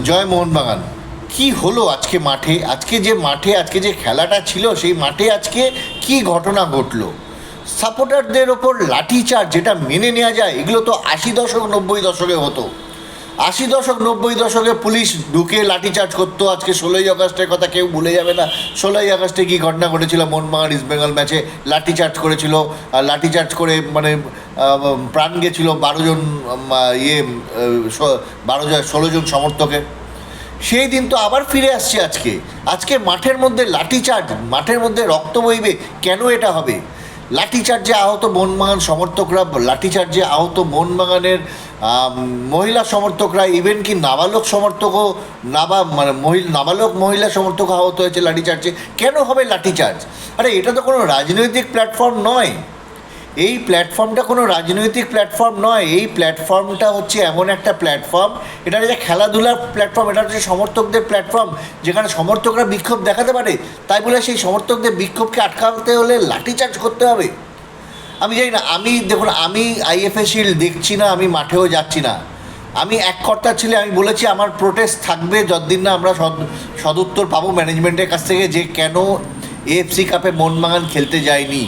জয় মোহনবাগান। কি হলো আজকে মাঠে? আজকে যে মাঠে, আজকে যে খেলাটা ছিল, সেই মাঠে আজকে কি ঘটনা ঘটলো? সাপোর্টারদের ওপর লাঠিচার্জ যেটা মেনে নেওয়া যায়, এগুলো তো আশি দশক, নব্বই দশকে হতো। আশি দশক, নব্বই দশকে পুলিশ ঢুকে লাঠিচার্জ করতো। আজকে ষোলোই আগস্টের কথা কেউ ভুলে যাবে না। ষোলোই আগস্টে কী ঘটনা ঘটেছিল? মোহনবাগান, ইস্ট বেঙ্গল ম্যাচে লাঠিচার্জ করেছিল। লাঠিচার্জ করে মানে প্রাণ গেছিল বারো জন ইয়ে বারো জন, ষোলো জন সমর্থকের সেই দিন তো আবার ফিরে আসছে আজকে। আজকে মাঠের মধ্যে লাঠিচার্জ মাঠের মধ্যে রক্ত বইবে, কেন এটা হবে? লাঠিচার্জে আহত মোহনবাগান সমর্থকরা, লাঠিচার্জে আহত মোহনবাগানের মহিলা সমর্থকরা ইভেন কি নাবালক সমর্থকও, নাবা মানে মহিলা, নাবালক মহিলা সমর্থক আহত হয়েছে লাঠিচার্জে। কেন হবে লাঠিচার্জ? আরে, এটা তো কোনো রাজনৈতিক প্ল্যাটফর্ম নয়। এই প্ল্যাটফর্মটা কোনো রাজনৈতিক প্ল্যাটফর্ম নয়। এই প্ল্যাটফর্মটা হচ্ছে এমন একটা প্ল্যাটফর্ম এটা হচ্ছে খেলাধুলার প্ল্যাটফর্ম এটা হচ্ছে সমর্থকদের প্ল্যাটফর্ম যেখানে সমর্থকরা বিক্ষোভ দেখাতে পারে। তাই বলে সেই সমর্থকদের বিক্ষোভকে আটকাতে হলে লাঠিচার্জ করতে হবে। আমি জানি না, আমি দেখুন, আমি আইএফএ শিল্ড দেখছি না, আমি মাঠেও যাচ্ছি না। আমি এক কর্তা ছেলে, আমি বলেছি আমার প্রোটেস্ট থাকবে যতদিন না আমরা সদ, সদুত্তর পাবো ম্যানেজমেন্টের কাছ থেকে যে কেন এএফসি কাপে মোহনবাগান খেলতে যায়নি।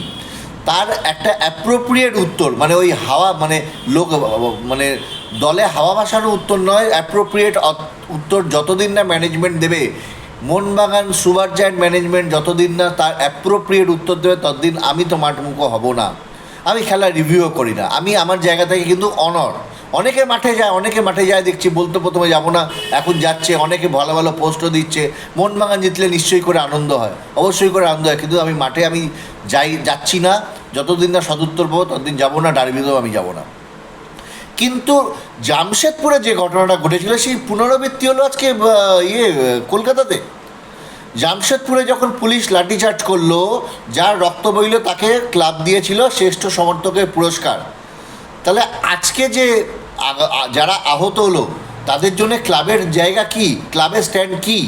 তার একটা অ্যাপ্রোপ্রিয়েট উত্তর মানে ওই হাওয়া মানে লোক মানে দলে হাওয়া ভাসানো উত্তর নয় অ্যাপ্রোপ্রিয়েট উত্তর যতদিন না ম্যানেজমেন্ট দেবে, মোহনবাগান সুপার জায়েন্ট ম্যানেজমেন্ট যতদিন না তার অ্যাপ্রোপ্রিয়েট উত্তর দেবে, ততদিন আমি তো মাঠমুখো হব না। আমি খেলা রিভিউও করি না। আমি আমার জায়গা থেকে কিন্তু অনর অনেকে মাঠে যায়, অনেকে মাঠে যায়, দেখছি বলতে প্রথমে যাব না, এখন যাচ্ছে, অনেকে ভালো ভালো পোস্টও দিচ্ছে। মন মোহনবাগান জিতলে নিশ্চয়ই করে আনন্দ হয়, অবশ্যই করে আনন্দ হয়, কিন্তু আমি মাঠে আমি যাই, যাচ্ছি না, যতদিন না সদুত্তর পাবো, ততদিন যাব না ডারবিতেও আমি যাব না। কিন্তু জামশেদপুরে যে ঘটনাটা ঘটেছিল, সেই পুনরাবৃত্তি হলো আজকে ইয়ে কলকাতাতে। জামশেদপুরে যখন পুলিশ লাঠিচার্জ করল, যার রক্ত বইল তাকে ক্লাব দিয়েছিল শ্রেষ্ঠ সমর্থকের পুরস্কার। তাহলে আজকে যে যারা আহত হলো, তাদের জন্য ক্লাবের জায়গা কি? ক্লাবের স্ট্যান্ড কি?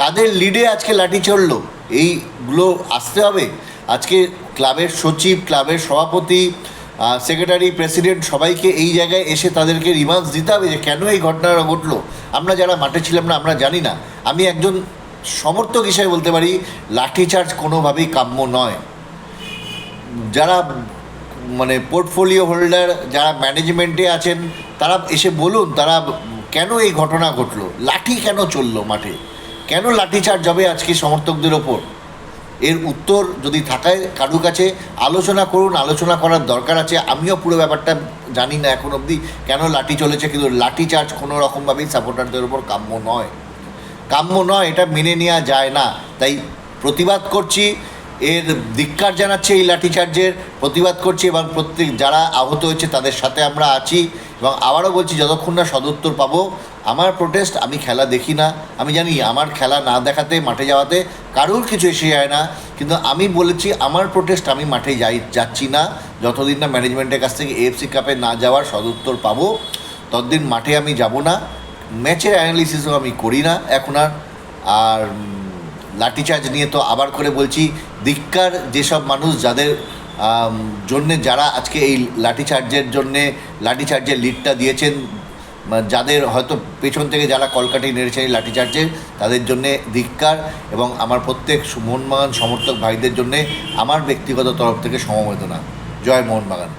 কাদের লিডে আজকে লাঠি চড়লো? এইগুলো আসতে হবে। আজকে ক্লাবের সচিব, ক্লাবের সভাপতি সেক্রেটারি, প্রেসিডেন্ট সবাইকে এই জায়গায় এসে তাদেরকে রিমার্কস দিতে হবে যে কেন এই ঘটনাটা ঘটলো? আমরা যারা মাঠে ছিলাম না, আমরা জানি না। আমি একজন সমর্থক হিসেবে বলতে পারি লাঠিচার্জ কোনোভাবেই কাম্য নয়। যারা মানে পোর্টফোলিও হোল্ডার যারা ম্যানেজমেন্টে আছেন, তারা এসে বলুন, তারা কেন এই ঘটনা ঘটলো? লাঠি কেন চলল মাঠে? কেন লাঠিচার্জ হবে আজকে সমর্থকদের ওপর? এর উত্তর যদি থাকায় কারুর কাছে আলোচনা করুন, আলোচনা করার দরকার আছে। আমিও পুরো ব্যাপারটা জানি না এখন অবধি কেন লাঠি চলেছে, কিন্তু লাঠি চার্জ কোনো রকমভাবেই সাপোর্টারদের ওপর কাম্য নয়। কাম্য নয়, এটা মেনে নেওয়া যায় না। তাই প্রতিবাদ করছি, এর ধিক্কার জানাচ্ছে এই লাঠিচার্জের, প্রতিবাদ করছি এবং প্রত্যেক যারা আহত হয়েছে তাদের সাথে আমরা আছি এবং আবারও বলছি, যতক্ষণ না সদুত্তর পাবো, আমার প্রোটেস্ট আমি খেলা দেখি না। আমি জানি আমার খেলা না দেখাতে, মাঠে যাওয়াতে কারোর কিছু এসে যায় না। কিন্তু আমি বলেছি, আমার প্রোটেস্ট আমি মাঠে যাই, যাচ্ছি না। যতদিন না ম্যানেজমেন্টের কাছ থেকে এএফসি কাপে না যাওয়ার সদুত্তর পাবো, ততদিন মাঠে আমি যাব না। ম্যাচের অ্যানালিসিসও আমি করি না এখন আর। আর লাঠিচার্জ নিয়ে তো আবার করে বলছি, ধিক্কার যেসব মানুষ যাদের জন্যে যারা আজকে এই লাঠিচার্জের জন্যে, লাঠিচার্জের লিডটা দিয়েছেন যাদের হয়তো পেছন থেকে যারা কলকাটি নেড়েছেন এই লাঠিচার্জের তাদের জন্যে ধিক্কার এবং আমার প্রত্যেক মোহনবাগান সমর্থক ভাইদের জন্যে আমার ব্যক্তিগত তরফ থেকে সমবেদনা। জয় মোহনবাগান।